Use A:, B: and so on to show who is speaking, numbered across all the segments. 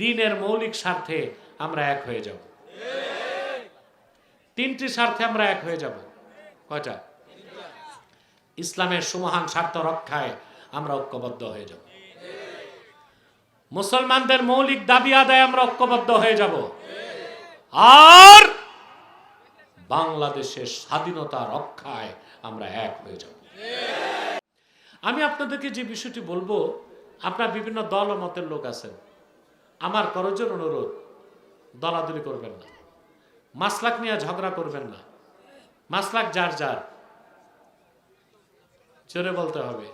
A: দিনের মৌলিক স্বার্থে আমরা এক হয়ে যাব। তিনটি স্বার্থে আমরা এক হয়ে যাব। কয়টা? ইসলামের সুমহান স্বার্থ রক্ষায় আমরা ঐক্যবদ্ধ হয়ে যাব। মুসলমানদের মৌলিক দাবি আদায় আমরা ঐক্যবদ্ধ হয়ে যাব। আর বাংলাদেশের স্বাধীনতা রক্ষায় আমরা এক হয়ে যাব। আমি আপনাদেরকে যে বিষয়টি বলব, আপনার বিভিন্ন দল ও মতের লোক আছেন। আমার করজোর অনুরোধ, দলাদলি করবেন না। মাসলাক নিয়ে ঝগড়া করবেন না। মাসলাক যার যার। জোরে বলতে হবে।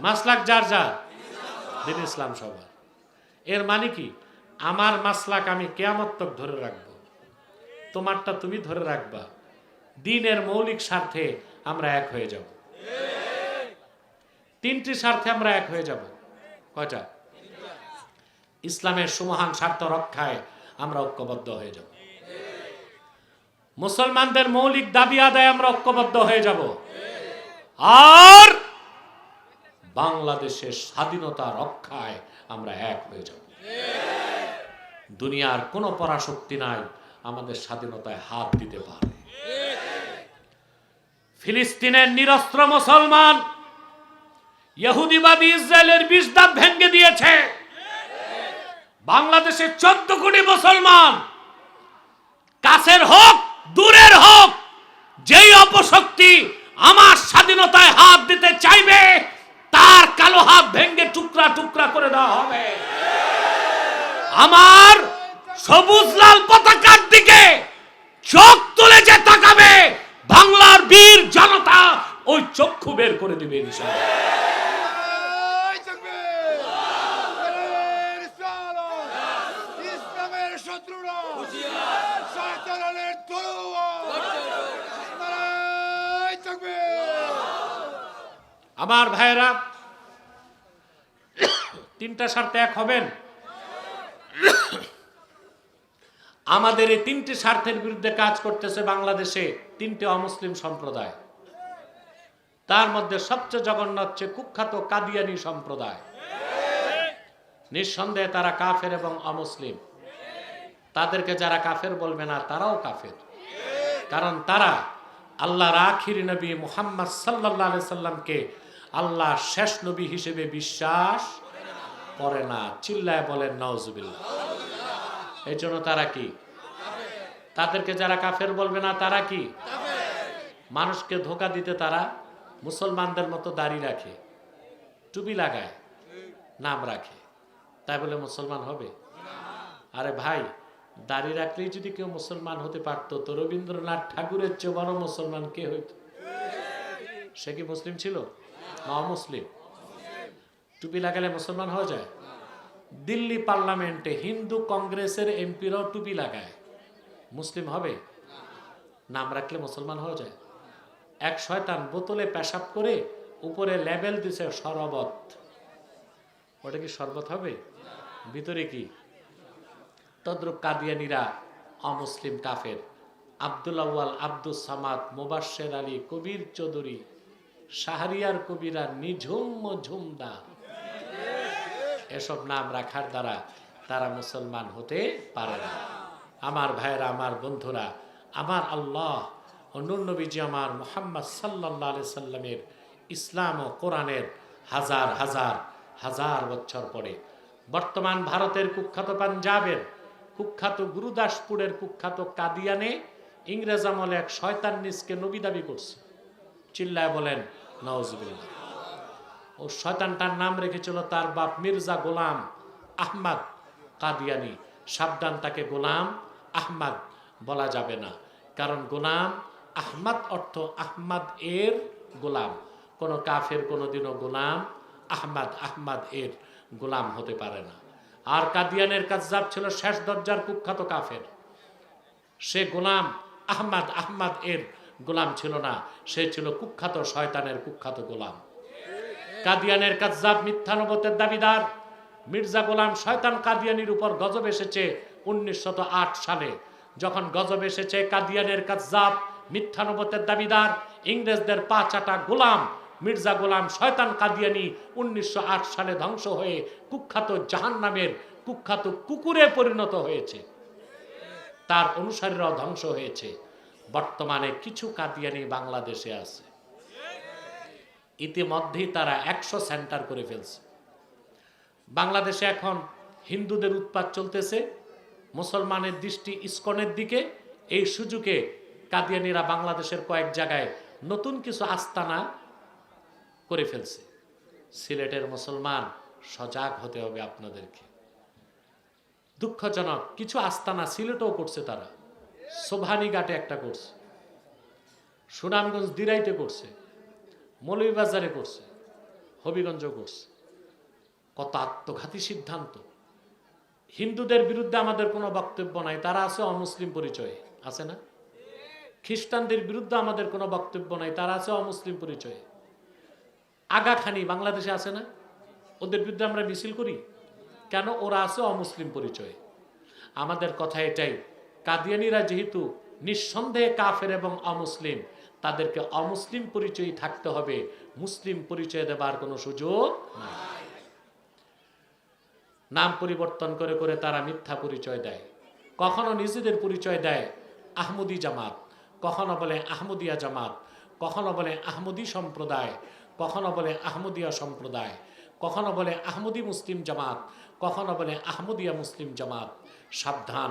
A: মাসলাক যার যার। দিন ইসলাম সবার। এর মানে কি? আমার মাসলাক আমি কেয়ামত তক ধরে রাখব। তোমারটা তুমি ধরে রাখবা। দিনের মৌলিক স্বার্থে আমরা এক হয়ে যাব। তিনটি স্বার্থে আমরা এক হয়ে যাব। কয়টা? ইসলামের সুমহান স্বার্থ রক্ষায় আমরা ঐক্যবদ্ধ হয়ে যাব। মুসলমানদের মৌলিক দাবি আদায় আমরা ঐক্যবদ্ধ হয়ে যাব। আর বাংলাদেশের স্বাধীনতা রক্ষায় আমরা এক হয়ে যাব। দুনিয়ার কোনো পরাশক্তি নাই আমাদের স্বাধীনতায় হাত দিতে পারে। ফিলিস্তিনের নিরস্ত্র মুসলমান ইহুদিবাদী ইসরায়েলের বিষ দাঁত ভেঙে দিয়েছে। বাংলাদেশের চোদ্দ কোটি মুসলমান। কাছের হোক, দূরের হোক, যেই অপশক্তি আমার স্বাধীনতায় হাত দিতে চাইবে, তার কালো হাত ভেঙে টুকরা টুকরা করে দেওয়া হবে। আমার সবুজ লাল পতাকার দিকে চোখ তুলে যে তাকাবে, বাংলার বীর জনতা ওই চক্ষু বের করে দিবে ইনশাআল্লাহ। আমার ভাইয়েরা, তিনটা স্বার্থে এক হবেন? আমাদের এই তিনটি স্বার্থের বিরুদ্ধে কাজ করতেছে বাংলাদেশে তিনটে অমুসলিম সম্প্রদায়। তার মধ্যে সবচেয়ে জঘন্য হচ্ছে কুখ্যাত কাদিয়ানি সম্প্রদায়। নিঃসন্দেহে তারা কাফের এবং অমুসলিম। তাদেরকে যারা কাফের বলবে না, তারাও কাফের। কারণ তারা আল্লাহর আখির নবী মুহাম্মদ সাল্লাহ সাল্লামকে আল্লাহ শেষ নবী হিসেবে বিশ্বাস করে না, চিল্লায় বলেন নওজুবিল্লাহ এই জন্য তারা কি? তাদেরকে যারা কাফের বলবে না, তারা কি? মানুষকে ধোকা দিতে তারা মুসলমানদের মতো দাড়ি রাখে, টুপি লাগায়, নাম রাখে। তাই বলে মুসলমান হবে? আরে ভাই, দাড়ি রাখলেই যদি কেউ মুসলমান হতে পারতো, তো রবীন্দ্রনাথ ঠাকুরের চেয়ে বড় মুসলমান কে হইত? সে কি মুসলিম ছিল? না অমুসলিম টুপি লাগালে মুসলমান হওয়া যায়। দিল্লি পার্লামেন্টে হিন্দু কংগ্রেসের এমপিরাও টুপি লাগায়। মুসলিম হবে? নাম রাখলে মুসলমান হওয়া যায়। এক শয়তান বোতলে পেশাব করে উপরে লেবেল দিছে শরবত। ওটা কি শরবত হবে? ভিতরে কি? তদ্রুপ কাদিয়ানিরা অমুসলিম কাফের। আব্দুল আউয়াল আব্দুল সামাদ মুবাশ্শের আলী, কবির চৌধুরী শাহরিয়ার কবিরা নিঝুম ঝুমদার এসব নাম রাখার দ্বারা তারা মুসলমান হতে পারে না। আমার ভাইয়েরা, আমার বন্ধুরা, আমার আল্লাহ নবীজি আমার মোহাম্মদ সাল্লাহ সাল্লামের ইসলাম ও কোরআনের হাজার হাজার হাজার বছর পরে বর্তমান ভারতের কুখ্যাত পাঞ্জাবের কুখ্যাত গুরুদাসপুরের কুখ্যাত কাদিয়ানে ইংরেজ আমলে এক শয়তান নিজকে নবী দাবি করছে। চিল্লায় বলেন নওয়াজবিল্লাহ ও শয়তানটার নাম রেখেছিল তার বাপ মির্জা গোলাম আহমদ কাদিয়ানি। সাবধান তাকে গোলাম আহমদ বলা যাবে না। কারণ গোলাম আহমদ অর্থ আহমদ এর গোলাম। কোন কাফের কোনোদিনও গোলাম আহমদ আহমদ এর গোলাম হতে পারে না। আর কাদিয়ানের কাজাব ছিল শেষ দরজার কুখ্যাত কাফের। সে গোলাম আহমদ আহমদ এর গোলাম ছিল না, সে ছিল কুখ্যাত শয়তানের কুখ্যাত গোলাম। কাদিয়ানের কাজাব মিথ্যানবতের দাবিদার। মির্জা গোলাম শয়তান কাদিয়ানির উপর গজব এসেছে উনিশশো সালে। যখন গজব এসেছে, কাদিয়ানের কাজাব মিথ্যানবতের দাবিদার। ইংরেজদের পা চাটা গোলাম, মির্জা গোলাম শয়তান কাদিয়ানি উনিশশো আট সালে ধ্বংস হয়ে কুখ্যাত জাহান নামের কুখ্যাত কুকুরে পরিণত হয়েছে। তার অনুসারীরাও ধ্বংস হয়েছে। বর্তমানে কিছু কাদিয়ানি বাংলাদেশে আছে। ইতিমধ্যেই তারা একশো সেন্টার করে ফেলছে। বাংলাদেশে এখন হিন্দুদের উৎপাত চলতেছে। মুসলমানের দৃষ্টি ইস্কনের দিকে। এই সুযোগে কাদিয়ানিরা বাংলাদেশের কয়েক জায়গায় নতুন কিছু আস্তানা করে ফেলছে। সিলেটের মুসলমান সজাগ হতে হবে আপনাদেরকে। দুঃখজনক, কিছু আস্তানা সিলেটও করছে তারা। সোভানিঘাটে একটা করছে। সুনামগঞ্জ দিরাইতে করছে। মৌলভীবাজারে করছে। হবিগঞ্জ করছে। কত আত্মঘাতী সিদ্ধান্ত। হিন্দুদের বিরুদ্ধে আমাদের কোনো বক্তব্য নাই। তারা আছে অমুসলিম পরিচয়ে। আছে না? খ্রিস্টানদের বিরুদ্ধে আমাদের কোনো বক্তব্য নাই। তারা আছে অমুসলিম পরিচয়ে। আগাখানি বাংলাদেশে আছে না? ওদের বিরুদ্ধে আমরা মিছিল করি? কেন? ওরা আছে অমুসলিম পরিচয়ে। আমাদের কথা এটাই। কাদিয়ানিরা যেহেতু নিঃসন্দেহে কাফের এবং অমুসলিম, তাদেরকে অমুসলিম পরিচয় থাকতে হবে। মুসলিম পরিচয় দেবার কোনো সুযোগ নাম পরিবর্তন করে করে তারা মিথ্যা পরিচয় দেয়। কখনো নিজেদের পরিচয় দেয় আহমদি জামাত, কখনো বলে আহমদিয়া জামাত, কখনো বলে আহমদি সম্প্রদায়, কখনো বলে আহমদিয়া সম্প্রদায়, কখনো বলে আহমদি মুসলিম জামাত, কখনো বলে আহমদিয়া মুসলিম জামাত। সাবধান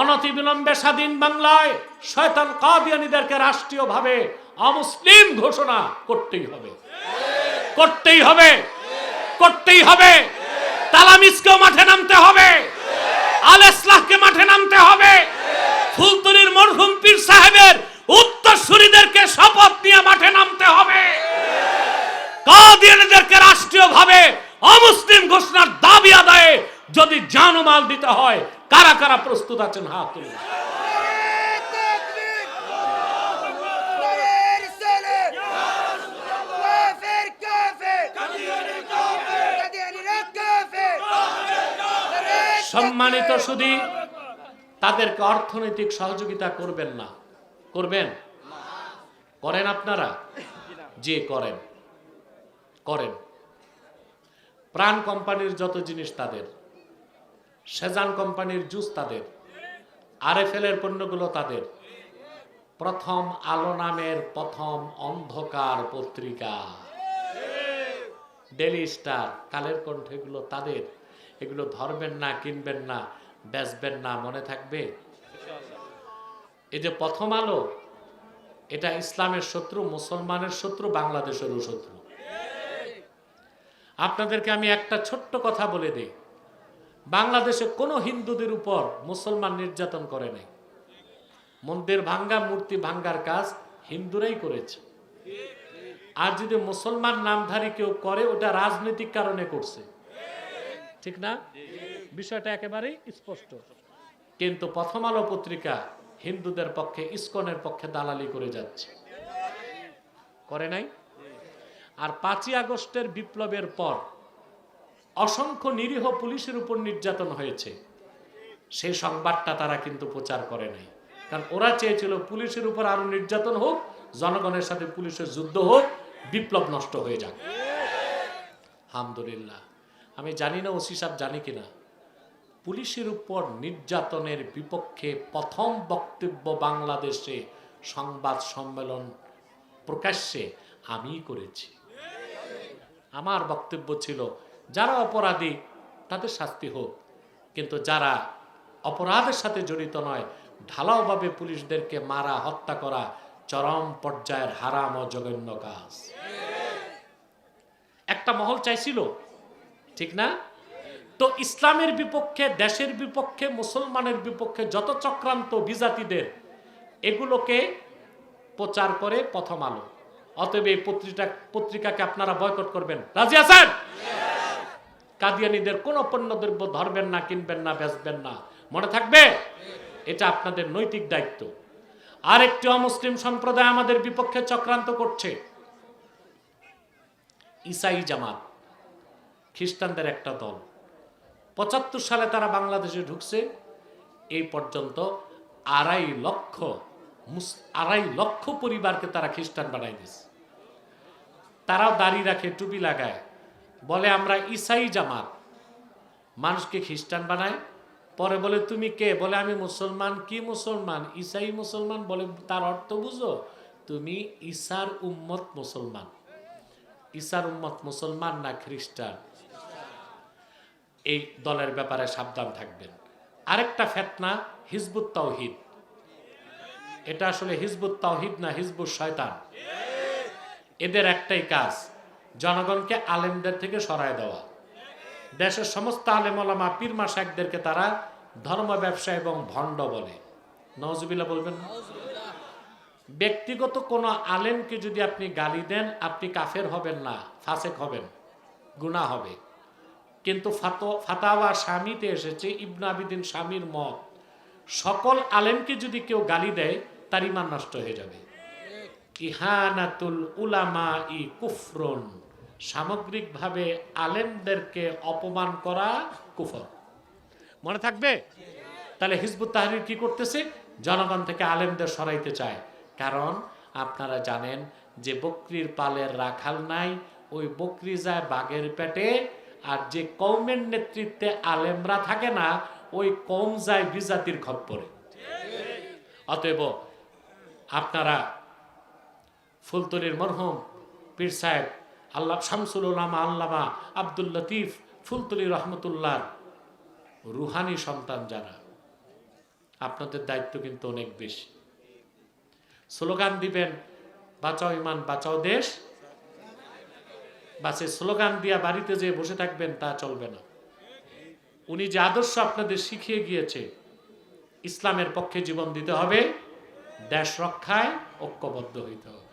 A: অনতিবিলম্বে স্বাধীন বাংলায় শয়তান কাদিয়ানিদেরকে রাষ্ট্রীয়ভাবে অমুসলিম ঘোষণা করতেই হবে। করতেই হবে। করতেই হবে। তালামিসকেও মাঠে নামতে হবে। আল ইসলাহকে মাঠে নামতে হবে। ফুলতলির মরহুম পীর সাহেবের উত্তরসূরিদেরকে শপথ নিয়ে মাঠে নামতে হবে। কাদিয়ানিদেরকে রাষ্ট্রীয়ভাবে অমুসলিম ঘোষণার দাবি আদায়ে যদি জানমাল দিতে হয় কারা কারা প্রস্তুত আছেন? হাত সম্মানিত শুধু তাদেরকে অর্থনৈতিক সহযোগিতা করবেন না। করবেন? করেন আপনারা? যে করেন। করেন। প্রাণ কোম্পানির যত জিনিস তাদের। সেজান কোম্পানির জুস তাদের, আরএফএল এর পণ্যগুলো তাদের। প্রথম আলো নামের প্রথম অন্ধকার পত্রিকা। ডেলি স্টার, কালের কণ্ঠ এগুলো তাদের। এগুলো ধরবেন না, কিনবেন না, বেচবেন না, মনে থাকবে? এই যে প্রথম আলো, এটা ইসলামের শত্রু, মুসলমানের শত্রু, বাংলাদেশেরও শত্রু। আপনাদেরকে আমি একটা ছোট্ট কথা বলে দিই। বাংলাদেশে কোনো হিন্দুদের উপর মুসলমান নির্যাতন করে নাই। মন্দির ভাঙ্গা, মূর্তি ভাঙ্গার কাজ হিন্দুরাই করেছে। আর যদি মুসলমান নামধারী কেউ করে, ওটা রাজনৈতিক কারণে করছে। ঠিক না? বিষয়টা একেবারেই স্পষ্ট। কিন্তু প্রথম আলো পত্রিকা হিন্দুদের পক্ষে, ইস্কনের পক্ষে দালালি করে যাচ্ছে। করে নাই? আর পাঁচই আগস্টের বিপ্লবের পর অসংখ্য নিরীহ পুলিশের উপর নির্যাতন হয়েছে। সেই সংবাদটা তারা কিন্তু প্রচার করে নাই। কারণ ওরা চেয়েছিল পুলিশের উপর আরও নির্যাতন হোক, জনগণের সাথে পুলিশের যুদ্ধ হোক, বিপ্লব নষ্ট হয়ে যাক। আলহামদুলিল্লাহ। আমি জানি না ওসি সাহেব জানি কিনা। পুলিশের উপর নির্যাতনের বিপক্ষে প্রথম বক্তব্য বাংলাদেশে সংবাদ সম্মেলন প্রকাশ্যে আমিই করেছি। আমার বক্তব্য ছিল যারা অপরাধী, তাদের শাস্তি হোক। কিন্তু যারা অপরাধের সাথে জড়িত নয়, ঢালাওভাবে পুলিশদেরকে মারা, হত্যা করা চরম পর্যায়ের হারাম ও কাজ। একটা মহল চাইছিল, ঠিক না? তো ইসলামের বিপক্ষে, দেশের বিপক্ষে, মুসলমানের বিপক্ষে যত চক্রান্ত বিজাতিদের, এগুলোকে প্রচার করে প্রথম আলো। অতএব এই পত্রিকা পত্রিকাকে আপনারা বয়কট করবেন। রাজি আছেন? কাদিয়ানিদের কোন পণ্যদ্রব্য ধরবেন না, কিনবেন না, বেচবেন না। মনে থাকবে? এটা আপনাদের নৈতিক দায়িত্ব। আরেকটি অমুসলিম সম্প্রদায় আমাদের বিপক্ষে চক্রান্ত করছে। ইসাই জামাত, খ্রিস্টানদের একটা দল। পঁচাত্তর সালে তারা বাংলাদেশে ঢুকছে। এই পর্যন্ত আড়াই লক্ষ আড়াই লক্ষ পরিবারকে তারা খ্রিস্টান বানাই দিয়েছে। তারাও দাড়ি রাখে, টুপি লাগায়। বলে, আমরা ইসাই জামাত। মানুষকে খ্রিস্টান বানায়। পরে বলে, তুমি কে? বলে, আমি মুসলমান। কি মুসলমান? ইসাই মুসলমান। বলে, তার অর্থ বুঝো, তুমি ইসার উম্মত মুসলমান। ইসার উম্মত মুসলমান না খ্রিস্টান? এই দলের ব্যাপারে সাবধান থাকবেন। আরেকটা ফেতনা, হিজবুত তাওহিদ। এটা আসলে হিজবুত তাওহিদ না হিজবুত শয়তান? এদের একটাই কাজ জনগণকে আলেমদের থেকে সরায় দেওয়া। দেশের সমস্ত আলেমলামা পীর মাসাকদেরকে তারা ধর্ম ব্যবসা এবং ভণ্ড বলে। নজবিল্লা বলবেন ব্যক্তিগত কোনো আলেমকে যদি আপনি গালি দেন, আপনি কাফের হবেন না, ফাসেক হবেন, গুনাহ হবে। কিন্তু ফাতো- ফাতাওয়া স্বামীতে এসেছে, ইবনা আবিদিন স্বামীর মত। সকল আলেমকে যদি কেউ গালি দেয়, তার ইমান নষ্ট হয়ে যাবে। ইহানাতুল উলামা ই কুফরুন। সামগ্রিকভাবে আলেমদেরকে অপমান করা কুফর। মনে থাকবে? তাহলে হিজবুত তাহরির কি করতেছে? জনগণ থেকে আলেমদের সরাইতে চায়। কারণ আপনারা জানেন যে বকরির পালের রাখাল নাই, ওই বকরি যায় বাঘের পেটে, আর যে কৌমের নেতৃত্বে আলেমরা থাকে না, ওই কৌম যায় বিজাতির খপ্পরে অতএব আপনারা ফুলতলির মরহুম, পীর সাহেব, আল্লাহ শামসুল উলামা আল্লামা আব্দুল লতিফ ফুলতলি রহমতুল্লাহ, রুহানি সন্তান যারা। আপনাদের দায়িত্ব কিন্তু অনেক বেশি। স্লোগান দিবেন, বাঁচাও ইমান, বাঁচাও দেশ। বাসে স্লোগান দিয়া বাড়িতে যে বসে থাকবেন, তা চলবে না। উনি যে আদর্শ আপনাদের শিখিয়ে গিয়েছে, ইসলামের পক্ষে জীবন দিতে হবে, দেশ রক্ষায় ঐক্যবদ্ধ হইতে হবে।